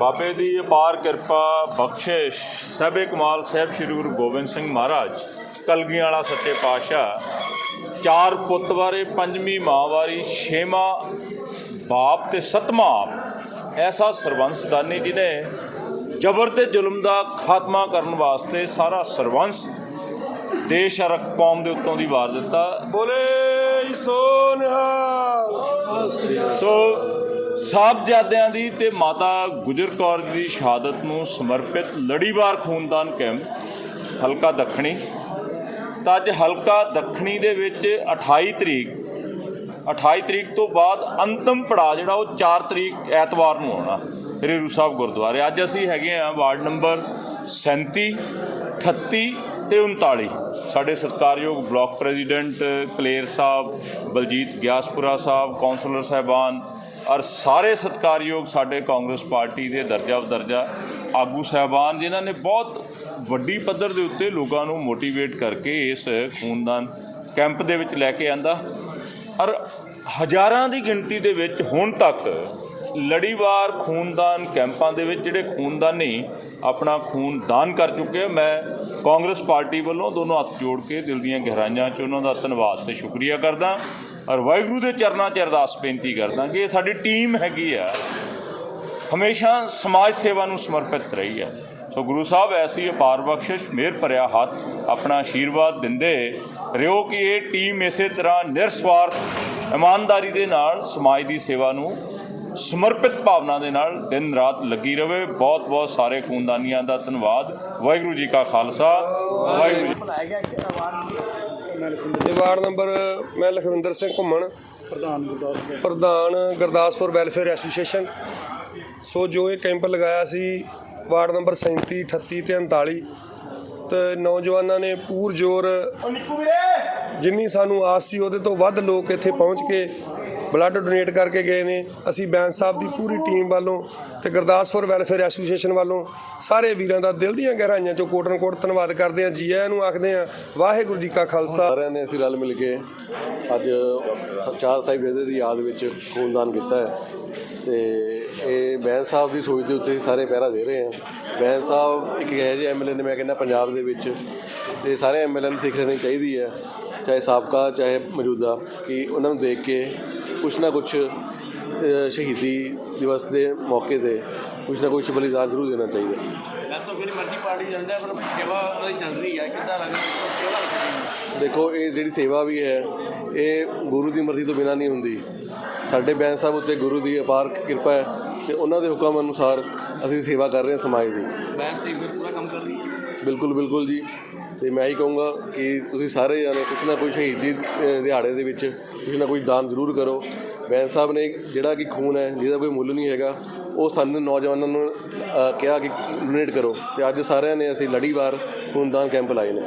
ਬਾਬੇ ਦੀ ਅਪਾਰ ਕਿਰਪਾ ਬਖਸ਼ਿਸ਼ ਸਭੇ ਕਮਾਲ ਸਾਹਿਬ ਸ੍ਰੀ ਗੁਰੂ ਗੋਬਿੰਦ ਸਿੰਘ ਮਹਾਰਾਜ ਕਲਗੀਆਂ ਵਾਲਾ ਸੱਚੇ ਪਾਤਸ਼ਾਹ ਚਾਰ ਪੁੱਤ ਵਾਰੇ ਪੰਜਵੀਂ ਮਾਂ ਵਾਰੀ ਛੇਵਾਂ ਬਾਪ ਤੇ ਸੱਤਵਾਂ ਐਸਾ ਸਰਬੰਸਦਾਨੀ ਜਿਹਨੇ ਜ਼ਬਰ ਤੇ ਜ਼ੁਲਮ ਦਾ ਖਾਤਮਾ ਕਰਨ ਵਾਸਤੇ ਸਾਰਾ ਸਰਬੰਸ ਦੇਸ਼ ਅਰ ਕੌਮ ਦੇ ਉੱਤੋਂ ਦੀ ਵਾਰ ਦਿੱਤਾ। ਬੋਲੇ ਸੋ ਨਿਹਾਲ। ਸੋ ਸਾਹਿਬਜ਼ਾਦਿਆਂ ਦੀ ਤੇ ਮਾਤਾ ਗੁਜਰ ਕੌਰ ਦੀ ਸ਼ਹਾਦਤ ਨੂੰ ਸਮਰਪਿਤ ਲੜੀਵਾਰ ਖੂਨਦਾਨ ਕੈਂਪ, ਹਲਕਾ ਦੱਖਣੀ। ਤਾਂ ਅੱਜ ਹਲਕਾ ਦੱਖਣੀ ਦੇ ਵਿੱਚ 28 ਤਰੀਕ 28 ਤਰੀਕ ਤੋਂ ਬਾਅਦ ਅੰਤਮ ਪੜਾਅ ਜਿਹੜਾ ਉਹ 4 ਤਰੀਕ ਐਤਵਾਰ ਨੂੰ ਆਉਣਾ ਰੇਰੂ ਸਾਹਿਬ ਗੁਰਦੁਆਰੇ। ਅੱਜ ਅਸੀਂ ਹੈਗੇ ਆ ਵਾਰਡ ਨੰਬਰ 37 38 ਤੇ 39 ਸਾਡੇ ਸਤਿਕਾਰਯੋਗ ਬਲਾਕ ਪ੍ਰੈਜ਼ੀਡੈਂਟ ਕਲੇਰ ਸਾਹਿਬ, ਬਲਜੀਤ ਗਿਆਸਪੁਰਾ ਸਾਹਿਬ, ਕੌਂਸਲਰ ਸਾਹਿਬਾਨ ਔਰ ਸਾਰੇ ਸਤਿਕਾਰਯੋਗ ਸਾਡੇ ਕਾਂਗਰਸ ਪਾਰਟੀ ਦੇ ਦਰਜਾ ਬਦਰਜਾ ਆਗੂ ਸਾਹਿਬਾਨ, ਜਿਨ੍ਹਾਂ ਨੇ ਬਹੁਤ ਵੱਡੀ ਪੱਧਰ ਦੇ ਉੱਤੇ ਲੋਕਾਂ ਨੂੰ ਮੋਟੀਵੇਟ ਕਰਕੇ ਇਸ ਖੂਨਦਾਨ ਕੈਂਪ ਦੇ ਵਿੱਚ ਲੈ ਕੇ ਆਂਦਾ। ਔਰ ਹਜ਼ਾਰਾਂ ਦੀ ਗਿਣਤੀ ਦੇ ਵਿੱਚ ਹੁਣ ਤੱਕ ਲੜੀਵਾਰ ਖੂਨਦਾਨ ਕੈਂਪਾਂ ਦੇ ਵਿੱਚ ਜਿਹੜੇ ਖੂਨਦਾਨੀ ਆਪਣਾ ਖੂਨ ਦਾਨ ਕਰ ਚੁੱਕੇ ਮੈਂ ਕਾਂਗਰਸ ਪਾਰਟੀ ਵੱਲੋਂ ਦੋਨੋਂ ਹੱਥ ਜੋੜ ਕੇ ਦਿਲ ਦੀਆਂ ਗਹਿਰਾਈਆਂ 'ਚ ਉਹਨਾਂ ਦਾ ਧੰਨਵਾਦ ਤੇ ਸ਼ੁਕਰੀਆ ਕਰਦਾ। ਔਰ ਵਾਹਿਗੁਰੂ ਦੇ ਚਰਨਾਂ 'ਚ ਅਰਦਾਸ ਬੇਨਤੀ ਕਰਦਾ ਕਿ ਇਹ ਸਾਡੀ ਟੀਮ ਹੈਗੀ ਆ। ਹਮੇਸ਼ਾ ਸਮਾਜ ਸੇਵਾ ਨੂੰ ਸਮਰਪਿਤ ਰਹੀ ਹੈ ਸੋ ਗੁਰੂ ਸਾਹਿਬ, ਐਸੀ ਅਪਾਰ ਬਖਸ਼ਿਸ਼ ਮਿਹਰ ਭਰਿਆ ਹੱਥ ਆਪਣਾ ਆਸ਼ੀਰਵਾਦ ਦਿੰਦੇ ਰਿਓ ਕਿ ਇਹ ਟੀਮ ਇਸੇ ਤਰ੍ਹਾਂ ਨਿਰਸਵਾਰਥ, ਇਮਾਨਦਾਰੀ ਦੇ ਨਾਲ ਸਮਾਜ ਦੀ ਸੇਵਾ ਨੂੰ ਸਮਰਪਿਤ ਭਾਵਨਾ ਦੇ ਨਾਲ ਦਿਨ ਰਾਤ ਲੱਗੀ ਰਵੇ। ਬਹੁਤ ਬਹੁਤ ਸਾਰੇ ਖੂਨਦਾਨੀਆਂ ਦਾ ਧੰਨਵਾਦ। ਵਾਹਿਗੁਰੂ ਜੀ ਕਾ ਖਾਲਸਾ। ਵਾਹਿਗੁਰੂ ਜੀ ਤੇ ਵਾਰਡ ਨੰਬਰ ਮੈਂ ਲਖਵਿੰਦਰ ਸਿੰਘ ਘੁੰਮਣ। ਪ੍ਰਧਾਨ ਗੁਰਦਾਸਪੁਰ ਵੈਲਫੇਅਰ ਐਸੋਸੀਏਸ਼ਨ। ਸੋ ਜੋ ਇਹ ਕੈਂਪ ਲਗਾਇਆ ਸੀ ਵਾਰਡ ਨੰਬਰ 37 38 ਤੇ 39 ਤੇ ਨੌਜਵਾਨਾਂ ਨੇ ਪੂਰ ਜ਼ੋਰ ਜਿੰਨੀ ਸਾਨੂੰ ਆਸ ਸੀ ਉਹਦੇ ਤੋਂ ਵੱਧ ਲੋਕ ਇੱਥੇ ਪਹੁੰਚ ਕੇ ਬਲੱਡ ਡੋਨੇਟ ਕਰਕੇ ਗਏ ਨੇ। ਅਸੀਂ ਬੈਂਸ ਸਾਹਿਬ ਦੀ ਪੂਰੀ ਟੀਮ ਵੱਲੋਂ ਤੇ ਗੁਰਦਾਸਪੁਰ ਵੈਲਫੇਅਰ ਐਸੋਸੀਏਸ਼ਨ ਵੱਲੋਂ ਸਾਰੇ ਵੀਰਾਂ ਦਾ ਦਿਲ ਦੀਆਂ ਗਹਿਰਾਈਆਂ ਚੋਂ ਕੋਟਨ ਕੋਟ ਧੰਨਵਾਦ ਕਰਦੇ ਹਾਂ। ਜੀ ਆਇਆਂ ਨੂੰ ਆਖਦੇ ਹਾਂ, ਵਾਹਿਗੁਰੂ ਜੀ ਕਾ ਖਾਲਸਾ। ਸਾਰਿਆਂ ਨੇ ਅਸੀਂ ਰਲ ਮਿਲ ਕੇ ਅੱਜ ਚਾਰ ਸਾਹਿਬਜ਼ਾਦੇ ਦੀ ਯਾਦ ਵਿੱਚ ਖੂਨਦਾਨ ਕੀਤਾ ਹੈ। ਤੇ ਇਹ ਬੈਂਸ ਸਾਹਿਬ ਦੀ ਸੋਚ ਦੇ ਉੱਤੇ ਸਾਰੇ ਪਹਿਰਾ ਦੇ ਰਹੇ ਆ ਬੈਂਸ ਸਾਹਿਬ ਇੱਕ ਇਹੋ ਜਿਹੇ ਐਮਐਲਏ ਨੇ, ਮੈਂ ਕਹਿੰਦਾ ਪੰਜਾਬ ਦੇ ਵਿੱਚ, ਤੇ ਸਾਰੇ ਐਮਐਲਏ ਨੂੰ ਸਿੱਖ ਲੈਣੀ ਚਾਹੀਦੀ ਹੈ। ਚਾਹੇ ਸਾਬਕਾ, ਚਾਹੇ ਮੌਜੂਦਾ, ਕਿ ਉਹਨਾਂ ਨੂੰ ਦੇਖ ਕੇ ਕੁਛ ਨਾ ਕੁਛ ਸ਼ਹੀਦੀ ਦਿਵਸ ਦੇ ਮੌਕੇ ਤੇ ਕੁਛ ਨਾ ਕੁਛ ਬਲੀਦਾਨ ਜ਼ਰੂਰ ਦੇਣਾ ਚਾਹੀਦਾ। ਮੈਂ ਤਾਂ ਫਿਰ ਮਰਜ਼ੀ ਪਾਰਟੀ ਜਾਂਦਾ ਪਰ ਸੇਵਾ ਉਹਦੀ ਚੱਲ ਰਹੀ ਹੈ ਕਿੱਦਾਂ ਲੱਗਦਾ ਸੇਵਾ ਲੱਗਦੀ ਦੇਖੋ ਇਹ ਜਿਹੜੀ ਸੇਵਾ ਵੀ ਹੈ ਇਹ ਗੁਰੂ ਦੀ ਮਰਜ਼ੀ ਤੋਂ ਬਿਨਾ ਨਹੀਂ ਹੁੰਦੀ। ਸਾਡੇ ਬੈਂਸ ਸਾਹਿਬ ਉੱਤੇ ਗੁਰੂ ਦੀ ਅਪਾਰ ਕਿਰਪਾ ਹੈ ਤੇ ਉਹਨਾਂ ਦੇ ਹੁਕਮ ਅਨੁਸਾਰ ਅਸੀਂ ਸੇਵਾ ਕਰ ਰਹੇ ਹਾਂ ਸਮਾਜ ਦੀ। ਬੈਂਸ ਦੀ ਪੂਰਾ ਕੰਮ ਕਰ ਰਹੀ ਹੈ ਬਿਲਕੁਲ ਬਿਲਕੁਲ ਜੀ। ਤੇ ਮੈਂ ਹੀ ਕਹੂੰਗਾ ਕਿ ਤੁਸੀਂ ਸਾਰੇ ਜਾਣੇ ਕੁਛ ਨਾ ਕੋਈ ਸ਼ਹੀਦੀ ਦਿਹਾੜੇ ਦੇ ਵਿੱਚ ਕੁਛ ਨਾ ਕੁਛ ਦਾਨ ਜ਼ਰੂਰ ਕਰੋ। ਬੈਂਸ ਸਾਹਿਬ ਨੇ ਜਿਹੜਾ ਕਿ ਖੂਨ ਹੈ, ਜਿਹਦਾ ਕੋਈ ਮੁੱਲ ਨਹੀਂ ਹੈਗਾ, ਉਹ ਸਾਨੂੰ ਨੌਜਵਾਨਾਂ ਨੂੰ ਕਿਹਾ ਕਿ ਡੋਨੇਟ ਕਰੋ ਤੇ ਅੱਜ ਸਾਰਿਆਂ ਨੇ ਅਸੀਂ ਲੜੀਵਾਰ ਖੂਨਦਾਨ ਕੈਂਪ ਲਾਏ ਨੇ।